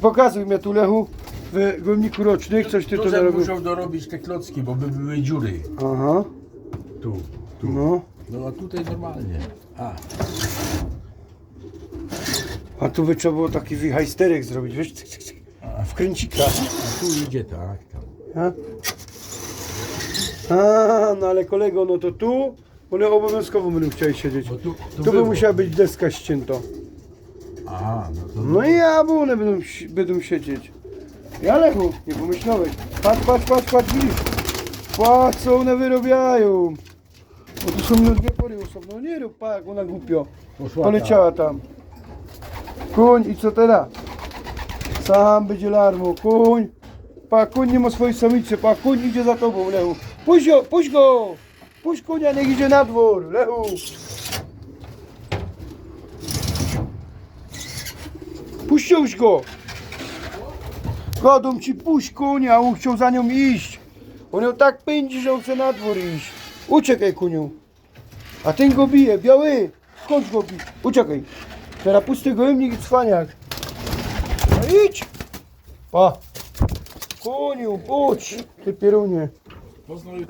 Pokazuj mnie tu Lechu w głowniku rocznych, coś ty tu Józef narobił. musiał dorobić te klocki, bo by były dziury. Aha, Tu, tu. no. No a tutaj normalnie. A, A tu by trzeba było taki wichajsterek zrobić, wiesz? Cyk, cyk, cyk. a, tu idzie tak. Tam. A? A, no ale kolego, no to tu, one obowiązkowo będą chcieli siedzieć. Bo tu, tu, Tu by było. musiała być deska ścięta. Aha, no to. No i ja, bo one będą, będą siedzieć. Ja Lechu, nie pomyślałeś. Patrz, patrz, patrz, patrz, widzisz. Patrz, co one wyrobiają. Bo są no dwie pory osobno. No nie rób, pa, jak ona głupio. Poszła Poleciała tam. Kuń, i co teraz? Sam będzie larmą, kuń. Pa, kuń nie ma swojej samicy, pa, kuń idzie za tobą, Lechu. Puść go, puść go! Puść kunia, niech idzie na dwór, Lechu. Puściłeś go! Godą ci puść kunia, a on chciał za nią iść. On ją tak pędzi, że on chce na dwór iść. Uciekaj kuniu. A ten go bije, biały. Skąd go bije? Uciekaj. Teraz pusty gołębnik i cwaniak. No idź. Pa. Kuniu, pójdź. Ty pierunie. Poznaj